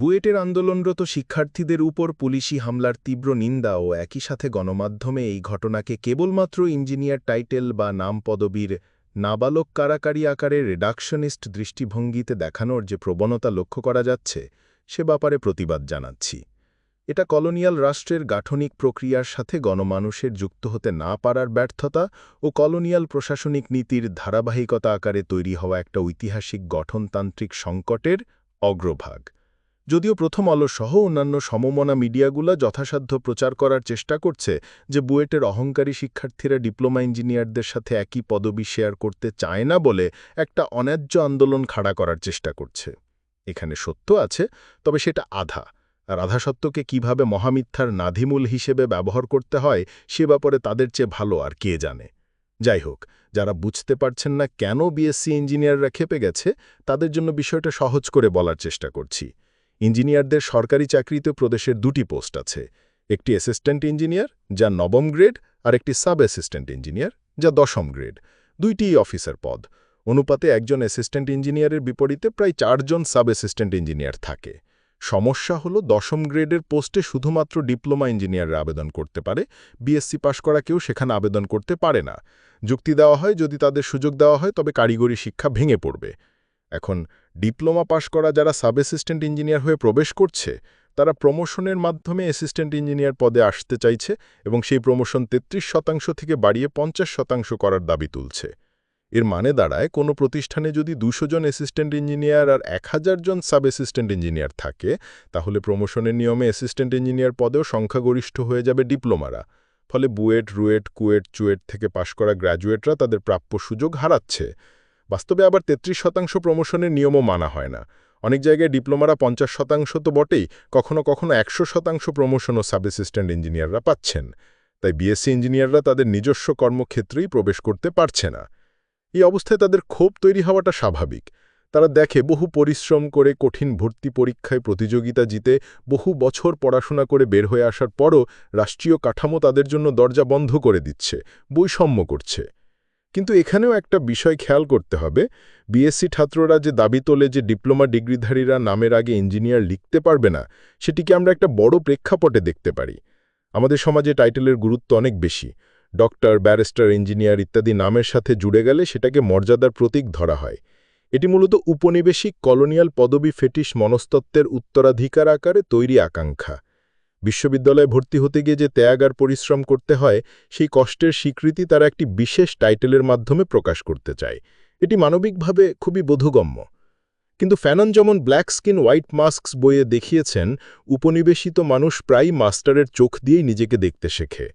বুয়েটের আন্দোলনরত শিক্ষার্থীদের উপর পুলিশি হামলার তীব্র নিন্দা ও একই সাথে গণমাধ্যমে এই ঘটনাকে কেবলমাত্র ইঞ্জিনিয়ার টাইটেল বা নাম পদবীর নাবালক কারাকারি আকারে রিডাকশনিস্ট দৃষ্টিভঙ্গিতে দেখানোর যে প্রবণতা লক্ষ্য করা যাচ্ছে, সে ব্যাপারে প্রতিবাদ জানাচ্ছি। এটা কলোনিয়াল রাষ্ট্রের গাঠনিক প্রক্রিয়ার সাথে গণমানুষের যুক্ত হতে না পারার ব্যর্থতা ও কলোনিয়াল প্রশাসনিক নীতির ধারাবাহিকতা আকারে তৈরি হওয়া একটা ঐতিহাসিক গঠনতান্ত্রিক সংকটের অগ্রভাগ। যদিও প্রথম আলো সহ অন্যান্য সমমনা মিডিয়াগুলা যথাসাধ্য প্রচার করার চেষ্টা করছে যে বুয়েটের অহংকারী শিক্ষার্থীরা ডিপ্লোমা ইঞ্জিনিয়ারদের সাথে একই পদবি শেয়ার করতে চায় না বলে একটা অন্যায্য আন্দোলন খাড়া করার চেষ্টা করছে। এখানে সত্য আছে, তবে সেটা আধা। আর আধা সত্যকে কীভাবে মহামিথ্যার নাধিমূল হিসেবে ব্যবহার করতে হয়, সে ব্যাপারে তাদের চেয়ে ভালো আর কে জানে। যাই হোক, যারা বুঝতে পারছেন না কেন বিএসসি ইঞ্জিনিয়াররা খেপে গেছে, তাদের জন্য বিষয়টা সহজ করে বলার চেষ্টা করছি। ইঞ্জিনিয়ারদের সরকারি চাকরিতে প্রদেশের দুটি পোস্ট আছে, একটি অ্যাসিস্ট্যান্ট ইঞ্জিনিয়ার যা নবম গ্রেড আর একটি সাব অ্যাসিস্ট্যান্ট ইঞ্জিনিয়ার যা দশম গ্রেড দুইটিই অফিসার পদ। অনুপাতে একজন অ্যাসিস্ট্যান্ট ইঞ্জিনিয়ারের বিপরীতে প্রায় চারজন সাব অ্যাসিস্ট্যান্ট ইঞ্জিনিয়ার থাকে। সমস্যা হল দশম গ্রেডের পোস্টে শুধুমাত্র ডিপ্লোমা ইঞ্জিনিয়াররা আবেদন করতে পারে বিএসসি পাশ করা কেউ সেখানে আবেদন করতে পারে না। যুক্তি দেওয়া হয়, যদি তাদের সুযোগ দেওয়া হয়, তবে কারিগরি শিক্ষা ভেঙে পড়বে। এখন ডিপ্লোমা পাশ করা যারা সাব অ্যাসিস্ট্যান্ট ইঞ্জিনিয়ার হয়ে প্রবেশ করছে, তারা প্রমোশনের মাধ্যমে অ্যাসিস্ট্যান্ট ইঞ্জিনিয়ার পদে আসতে চাইছে এবং সেই প্রমোশন ৩৩ শতাংশ থেকে বাড়িয়ে পঞ্চাশ শতাংশ করার দাবি তুলছে। এর মানে দাঁড়ায়, কোনো প্রতিষ্ঠানে যদি দুশো জন অ্যাসিস্ট্যান্ট ইঞ্জিনিয়ার আর এক হাজার জন সাব অ্যাসিস্ট্যান্ট ইঞ্জিনিয়ার থাকে, তাহলে প্রমোশনের নিয়মে অ্যাসিস্ট্যান্ট ইঞ্জিনিয়ার পদেও সংখ্যাগরিষ্ঠ হয়ে যাবে ডিপ্লোমারা। ফলে বুয়েট, রুয়েট, কুয়েট, চুয়েট থেকে পাশ করা গ্র্যাজুয়েটরা তাদের প্রাপ্য সুযোগ হারাচ্ছে। বাস্তবে আবার ৩৩ শতাংশ প্রমোশনের নিয়মও মানা হয় না। অনেক জায়গায় ডিপ্লোমারা পঞ্চাশ শতাংশ তো বটেই, কখনো কখনো একশো শতাংশ প্রমোশনও সাব অ্যাসিস্ট্যান্ট ইঞ্জিনিয়াররা পাচ্ছেন। তাই বিএসসি ইঞ্জিনিয়াররা তাদের নিজস্ব কর্মক্ষেত্রেই প্রবেশ করতে পারছে না। এই অবস্থায় তাদের ক্ষোভ তৈরি হওয়াটা স্বাভাবিক। তারা দেখে বহু পরিশ্রম করে কঠিন ভর্তি পরীক্ষায় প্রতিযোগিতা জিতে বহু বছর পড়াশোনা করে বের হয়ে আসার পরও রাষ্ট্রীয় কাঠামো তাদের জন্য দরজা বন্ধ করে দিচ্ছে, বৈষম্য করছে। কিন্তু এখানেও একটা বিষয় খেয়াল করতে হবে। বিএসসি ছাত্ররা যে দাবি তোলে যে ডিপ্লোমা ডিগ্রিধারীরা নামের আগে ইঞ্জিনিয়ার লিখতে পারবে না, সেটিকে আমরা একটা বড় প্রেক্ষাপটে দেখতে পারি। আমাদের সমাজে টাইটেলের গুরুত্ব অনেক বেশি। ডক্টর, ব্যারিস্টার, ইঞ্জিনিয়ার ইত্যাদি নামের সাথে জুড়ে গেলে সেটাকে মর্যাদার প্রতীক ধরা হয়। এটি মূলত উপনিবেশিক কলোনিয়াল পদবি ফেটিস মনস্তত্ত্বের উত্তরাধিকার আকারে তৈরি আকাঙ্ক্ষা। বিশ্ববিদ্যালয়ে ভর্তি হতে গিয়ে যে ত্যাগ আর পরিশ্রম করতে হয়, সেই কষ্টের স্বীকৃতি তারা একটি বিশেষ টাইটেলের মাধ্যমে প্রকাশ করতে চায়। এটি মানবিকভাবে খুবই বোধগম্য। কিন্তু ফ্যানন যেমন ব্ল্যাক স্কিন, হোয়াইট মাস্কস বইয়ে দেখিয়েছেন, উপনিবেশিত মানুষ প্রায়ই মাস্টারের চোখ দিয়েই নিজেকে দেখতে শেখে।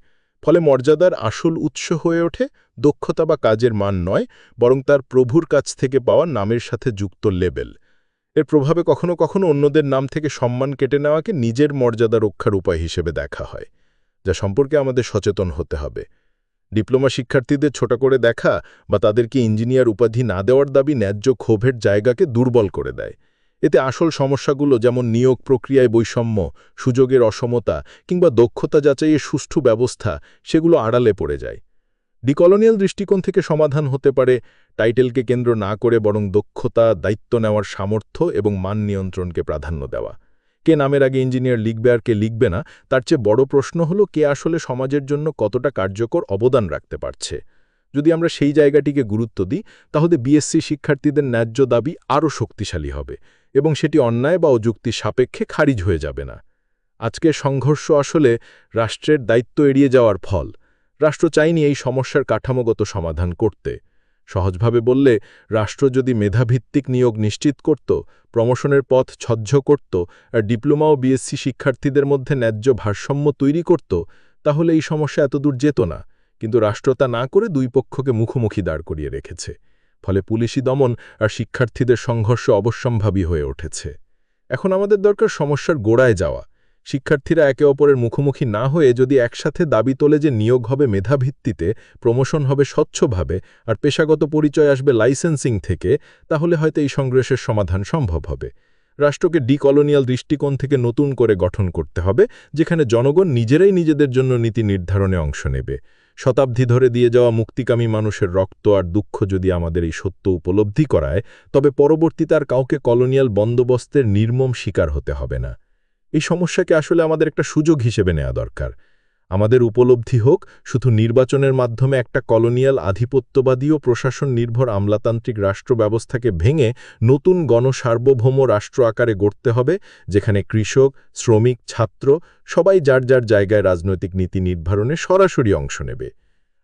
ফলে মর্যাদার আসল উৎস হয়ে ওঠে দক্ষতা বা কাজের মান নয়, বরং তার প্রভুর কাছ থেকে পাওয়া নামের সাথে যুক্ত লেবেল। এর প্রভাবে কখনো কখনো অন্যদের নাম থেকে সম্মান কেটে নেওয়াকে নিজের মর্যাদা রক্ষার উপায় হিসেবে দেখা হয়, যা সম্পর্কে আমাদের সচেতন হতে হবে। ডিপ্লোমা শিক্ষার্থীদের ছোট করে দেখা বা তাদেরকে ইঞ্জিনিয়ার উপাধি না দেওয়ার দাবি ন্যায্য ক্ষোভের জায়গাকে দুর্বল করে দেয়। এতে আসল সমস্যাগুলো যেমন নিয়োগ প্রক্রিয়ায় বৈষম্য, সুযোগের অসমতা কিংবা দক্ষতা যাচাইয়ের সুষ্ঠু ব্যবস্থা, সেগুলো আড়ালে পড়ে যায়। ডিকলোনিয়াল দৃষ্টিকোণ থেকে সমাধান হতে পারে টাইটেলকে কেন্দ্র না করে বরং দক্ষতা, দায়িত্ব নেওয়ার সামর্থ্য এবং মান নিয়ন্ত্রণকে প্রাধান্য দেওয়া। কে নামের আগে ইঞ্জিনিয়ার লিখবে আর কে লিখবে না? তার চেয়ে বড় প্রশ্ন হল কে আসলে সমাজের জন্য কতটা কার্যকর অবদান রাখতে পারছে। যদি আমরা সেই জায়গাটিকে গুরুত্ব দিই, তাহলে বিএসসি শিক্ষার্থীদের ন্যায্য দাবি আরও শক্তিশালী হবে এবং সেটি অন্যায় বা অযুক্তি সাপেক্ষে খারিজ হয়ে যাবে না। আজকে সংঘর্ষ আসলে রাষ্ট্রের দায়িত্ব এড়িয়ে যাওয়ার ফল। রাষ্ট্র চাইনি এই সমস্যার কাঠামোগত সমাধান করতে। সহজভাবে বললে, রাষ্ট্র যদি মেধাভিত্তিক নিয়োগ নিশ্চিত করত, প্রমোশনের পথ ছজ্জ করত, আর ডিপ্লোমা ও বিএসসি শিক্ষার্থীদের মধ্যে ন্যায্য ভারসাম্য তৈরি করত, তাহলে এই সমস্যা এতদূর যেত না। কিন্তু রাষ্ট্র তা না করে দুই পক্ষকে মুখোমুখি দাঁড় করিয়ে রেখেছে। ফলে পুলিশি দমন আর শিক্ষার্থীদের সংঘর্ষ অবশ্যম্ভাবী হয়ে উঠেছে। এখন আমাদের দরকার সমস্যার গোড়ায় যাওয়া। শিক্ষার্থীরা একে অপরের মুখোমুখি না হয়ে যদি একসাথে দাবি তোলে যে নিয়োগ হবে মেধাভিত্তিতে, প্রমোশন হবে স্বচ্ছভাবে, আর পেশাগত পরিচয় আসবে লাইসেন্সিং থেকে, তাহলে হয়তো এই সংগ্রেসের সমাধান সম্ভব হবে। রাষ্ট্রকে ডিকলোনিয়াল দৃষ্টিকোণ থেকে নতুন করে গঠন করতে হবে, যেখানে জনগণ নিজেরাই নিজেদের জন্য নীতি নির্ধারণে অংশ নেবে। শতাব্দী ধরে দিয়ে যাওয়া মুক্তিকামী মানুষের রক্ত আর দুঃখ যদি আমাদের এই সত্য উপলব্ধি করায়, তবে পরবর্তী তার কাউকে কলোনিয়াল বন্দোবস্তের নির্মম শিকার হতে হবে না। এই সমস্যাকে আসলে আমাদের একটা সুযোগ হিসেবে নেওয়া দরকার। আমাদের উপলব্ধি হোক, শুধু নির্বাচনের মাধ্যমে একটা কলোনিয়াল আধিপত্যবাদী ও প্রশাসন নির্ভর আমলাতান্ত্রিক রাষ্ট্র ব্যবস্থাকে ভেঙে নতুন গণসার্বভৌম রাষ্ট্র আকারে গড়তে হবে, যেখানে কৃষক, শ্রমিক, ছাত্র সবাই যার যার জায়গায় রাজনৈতিক নীতি নির্ধারণে সরাসরি অংশ নেবে।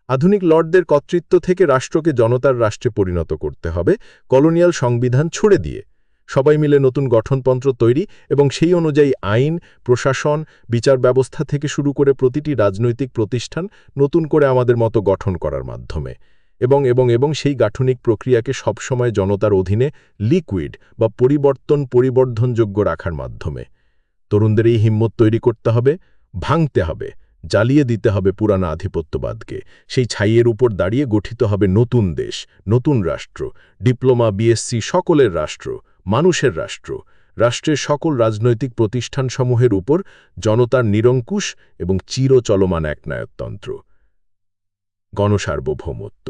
আধুনিক লর্ডদের কর্তৃত্ব থেকে রাষ্ট্রকে জনতার রাষ্ট্রে পরিণত করতে হবে, কলোনিয়াল সংবিধান ছুড়ে দিয়ে। সবাই মিলে নতুন গঠনতন্ত্র তৈরি এবং সেই অনুযায়ী আইন, প্রশাসন, বিচার ব্যবস্থা থেকে শুরু করে প্রতিটি রাজনৈতিক প্রতিষ্ঠান নতুন করে আমাদের মতো গঠন করার মাধ্যমে। এবং এবং এবং সেই গাঠনিক প্রক্রিয়াকে সবসময় জনতার অধীনে লিকুইড বা পরিবর্তন পরিবর্ধনযোগ্য রাখার মাধ্যমে। তরুণদের এই হিম্মত তৈরি করতে হবে, ভাঙতে হবে, জ্বালিয়ে দিতে হবে পুরানা আধিপত্যবাদকে। সেই ছাইয়ের উপর দাঁড়িয়ে গঠিত হবে নতুন দেশ, নতুন রাষ্ট্র, ডিপ্লোমা, বিএসসি সকলের রাষ্ট্র। মানুষের রাষ্ট্র রাষ্ট্রের সকল রাজনৈতিক প্রতিষ্ঠানসমূহের উপর জনতার নিরঙ্কুশ এবং চিরচলমান এক নায়কতন্ত্র গণসার্বভৌমত্ব।